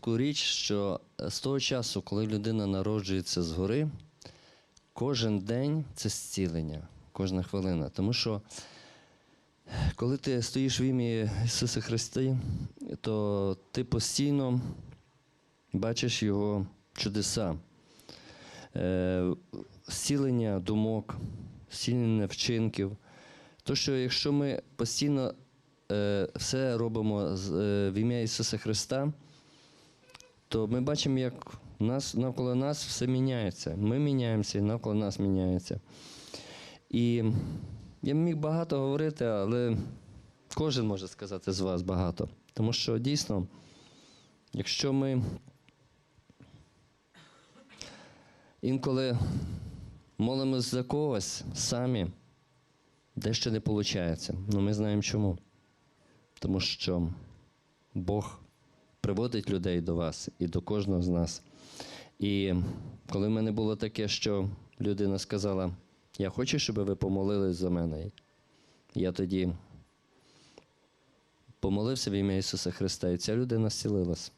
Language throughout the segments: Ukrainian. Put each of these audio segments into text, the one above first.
таку річ, що з того часу, коли людина народжується згори, кожен день це зцілення, кожна хвилина. Тому що коли ти стоїш в ім'я Ісуса Христа, то ти постійно бачиш Його чудеса, е, зцілення думок, зцілення вчинків. То, що якщо ми постійно е, все робимо е, в ім'я Ісуса Христа, то ми бачимо, як нас, навколо нас все міняється. Ми міняємося, і навколо нас міняється. І я міг багато говорити, але кожен може сказати з вас багато. Тому що дійсно, якщо ми інколи молимось за когось самі, дещо не виходить. Ну ми знаємо чому. Тому що Бог приводить людей до вас і до кожного з нас. І коли в мене було таке, що людина сказала, я хочу, щоб ви помолились за мене. Я тоді помолився в ім'я Ісуса Христа, і ця людина зцілилась.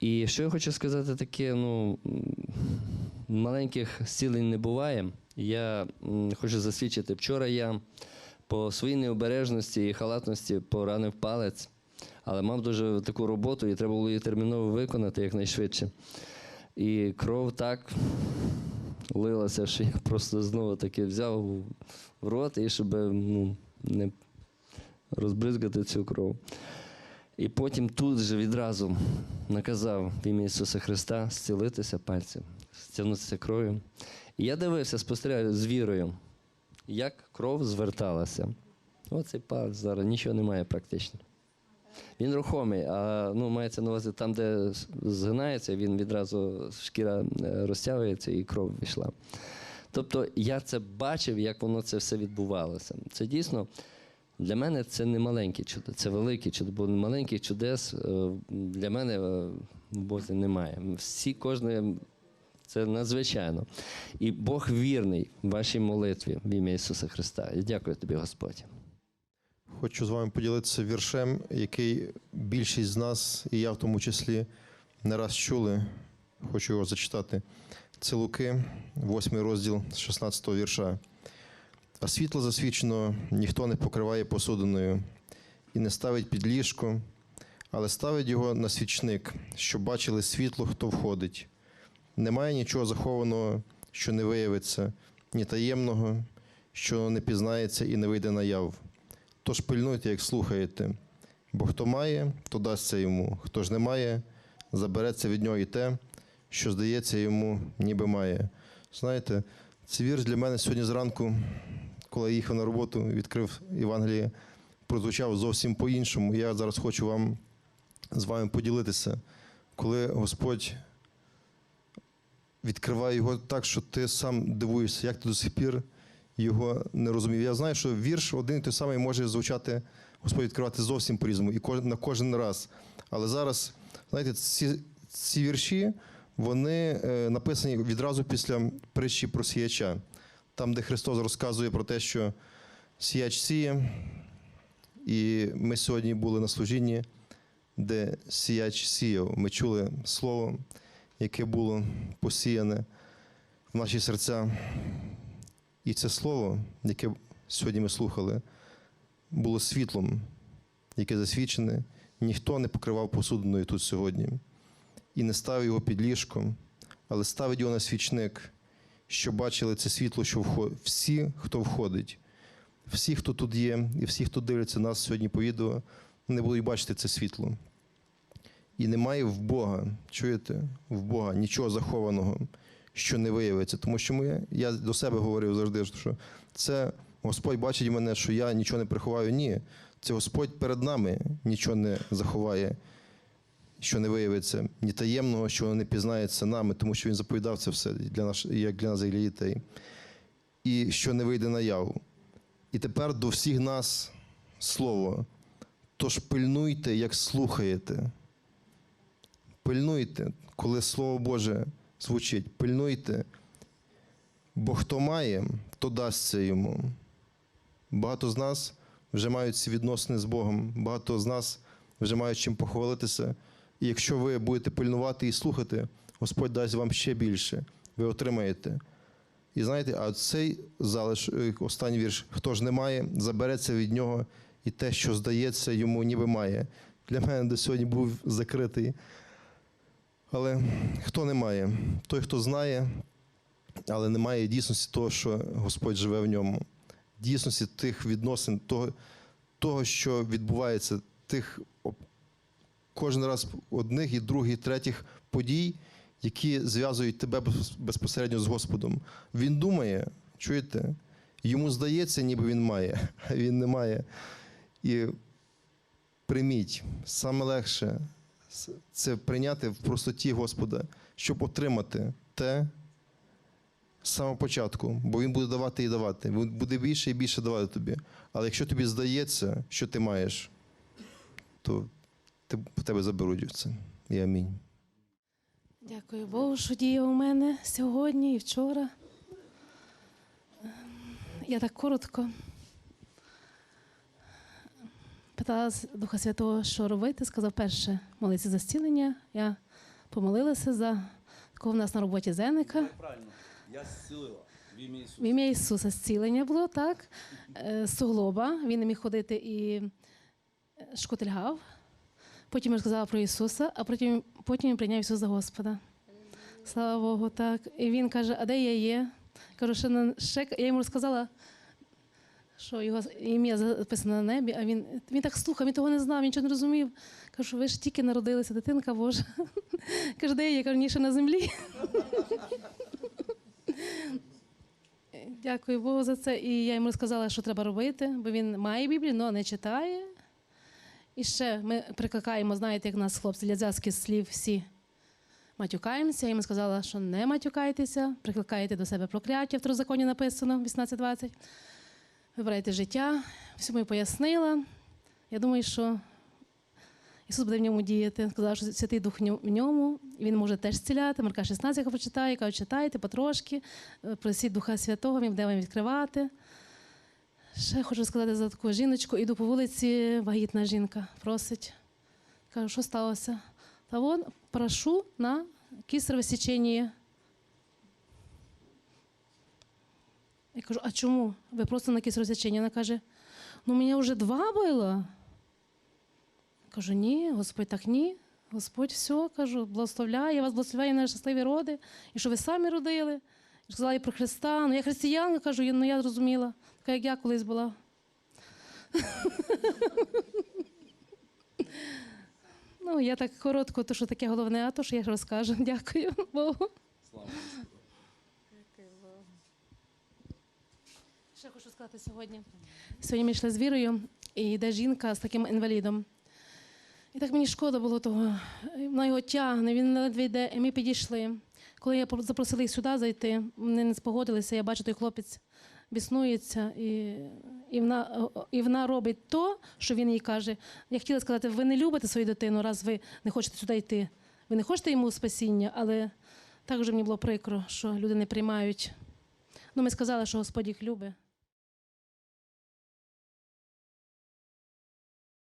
І що я хочу сказати таке, ну, маленьких зцілень не буває. Я хочу засвідчити, вчора я по своїй необережності і халатності поранив палець, але мав дуже таку роботу, і треба було її терміново виконати якнайшвидше. І кров так лилася, що я просто знову таки взяв в рот, і щоб ну, не розбризгати цю кров. І потім тут же відразу наказав в ім'я Ісуса Христа зцілитися пальцем, зцілитися кров'ю. І я дивився, спостерігаю з вірою, як кров зверталася. Оцей палець зараз нічого немає практично. Він рухомий, а ну, мається на увазі там, де згинається, він відразу шкіра е, розтягується і кров війшла. Тобто я це бачив, як воно це все відбувалося. Це дійсно для мене це не маленькі чудо, це великі чудо, бо маленьких чудес е, для мене е, в Бозі немає. Всі кожне це надзвичайно. І Бог вірний вашій молитві в ім'я Ісуса Христа. І дякую тобі, Господь. Хочу з вами поділитися віршем, який більшість з нас, і я в тому числі, не раз чули. Хочу його зачитати. Це Луки, 8 розділ з 16 вірша. А світло засвічено ніхто не покриває посудиною і не ставить під ліжко, але ставить його на свічник, щоб бачили світло, хто входить. Немає нічого захованого, що не виявиться, ні таємного, що не пізнається і не вийде наяв. Тож пильнуйте, як слухаєте. Бо хто має, то дасться йому, хто ж не має, забереться від нього і те, що здається йому, ніби має. Знаєте, цей вірш для мене сьогодні зранку, коли я їхав на роботу, відкрив Євангеліє, прозвучав зовсім по-іншому. Я зараз хочу вам з вами поділитися, коли Господь відкриває його так, що ти сам дивуєшся, як ти до сих пір його не розумів. Я знаю, що вірш один і той самий може звучати, Господь відкривати зовсім по-різному і на кожен раз. Але зараз, знаєте, ці, ці вірші вони е, написані відразу після притчі про сіяча, там, де Христос розказує про те, що сіяч сіє, і ми сьогодні були на служінні, де сіяч сіяв. Ми чули слово, яке було посіяне в наші серця. І це слово, яке сьогодні ми слухали, було світлом, яке засвідчене. Ніхто не покривав посудиною тут сьогодні і не ставив його під ліжком, але ставить його на свічник, щоб бачили це світло, що входить. Всі, хто входить, всі, хто тут є, і всі, хто дивляться нас сьогодні по відео, вони будуть бачити це світло. І немає в Бога, чуєте, в Бога нічого захованого, що не виявиться. Тому що ми, я до себе говорив завжди, що це Господь бачить мене, що я нічого не приховаю. Ні. Це Господь перед нами нічого не заховає, що не виявиться, ні таємного, що не пізнається нами, тому що Він заповідав це все для наш, як для нас, як для дітей. І що не вийде наяву. І тепер до всіх нас слово. Тож пильнуйте, як слухаєте. Пильнуйте, коли Слово Боже звучить, пильнуйте, бо хто має, то дасться йому. Багато з нас вже мають ці відносини з Богом, багато з нас вже мають чим похвалитися, І якщо ви будете пильнувати і слухати, Господь дасть вам ще більше. Ви отримаєте. І знаєте, а цей залиш, е, останній вірш, хто ж не має, забереться від нього, і те, що здається, йому ніби має. Для мене до сьогодні був закритий. Але хто не має? Той, хто знає, але не має дійсності того, що Господь живе в ньому, дійсності тих відносин, того, того що відбувається, тих кожен раз одних і других, і третіх подій, які зв'язують тебе безпосередньо з Господом. Він думає, чуєте? Йому здається, ніби він має, а він не має. І прийміть, саме легше це прийняти в простоті Господа, щоб отримати те з самого початку, бо Він буде давати і давати. Він буде більше і більше давати тобі. Але якщо тобі здається, що ти маєш, то в тебе заберуть це. І амінь. Дякую Богу, що діє у мене сьогодні і вчора. Ем, Я так коротко питала Духа Святого, що робити. Сказав, перше, молитися за зцілення. Я помолилася за такого в нас на роботі Зеника. Правильно, я зцілила в ім'я Ісуса. Зцілення було так. Е, суглоба він не міг ходити і е, шкотильгав. Потім я сказала про Ісуса, а потім, потім він прийняв Ісуса за Господа. Слава Богу, так. І він каже: А де я є? Кажу, ще, ще я йому розказала, що його ім'я записано на небі, а він, він так слухав, він того не знав, він нічого не розумів. Кажу, ви ж тільки народилися, дитинка Божа. Каже, де я? Кажу, ще на землі. Дякую Богу за це. І я йому розказала, що треба робити, бо він має Біблію, але не читає. І ще ми прикликаємо, знаєте, як нас хлопці ляцьких слів всі матюкаємося. Я йому сказала, що не матюкайтеся, прикликаєте до себе прокляття, в Второзаконі написано 18.20. Вибирайте життя. Всьому пояснила. Я думаю, що Ісус буде в ньому діяти. Сказав, що Святий Дух в ньому, він може теж зціляти. Марка 16 я прочитаю, кажу, читайте потрошки, е, просіть Духа Святого, він буде вам відкривати. Ще хочу сказати за таку жіночку. Іду по вулиці, вагітна жінка просить. Кажу, що сталося? Та вон прошу на кісарове січення. Я кажу, а чому? Ви просто на кісарове січення? Вона каже, ну мене вже два було. Кажу, ні, Господь так ні. Господь все, кажу, благословляє, я вас благословляю на щасливі роди, і що ви самі родили. І Сказала і про Христа. Ну, я християнка, кажу, я- ну я зрозуміла, така як я колись була. ну, я так коротко, то що таке головне, а то що я розкажу. Дякую Богу. Слава Ще хочу сказати сьогодні. Сьогодні ми йшли з вірою, і йде жінка з таким інвалідом. І так мені шкода було того. Вона його тягне, він ледве йде, і ми підійшли. Коли я запросила їх сюди зайти, вони не спогодилися. Я бачу, той хлопець біснується, і, і, вона, і вона робить то, що він їй каже. Я хотіла сказати, ви не любите свою дитину, раз ви не хочете сюди йти. Ви не хочете йому спасіння, але так вже мені було прикро, що люди не приймають. Ну, ми сказали, що Господь їх любить.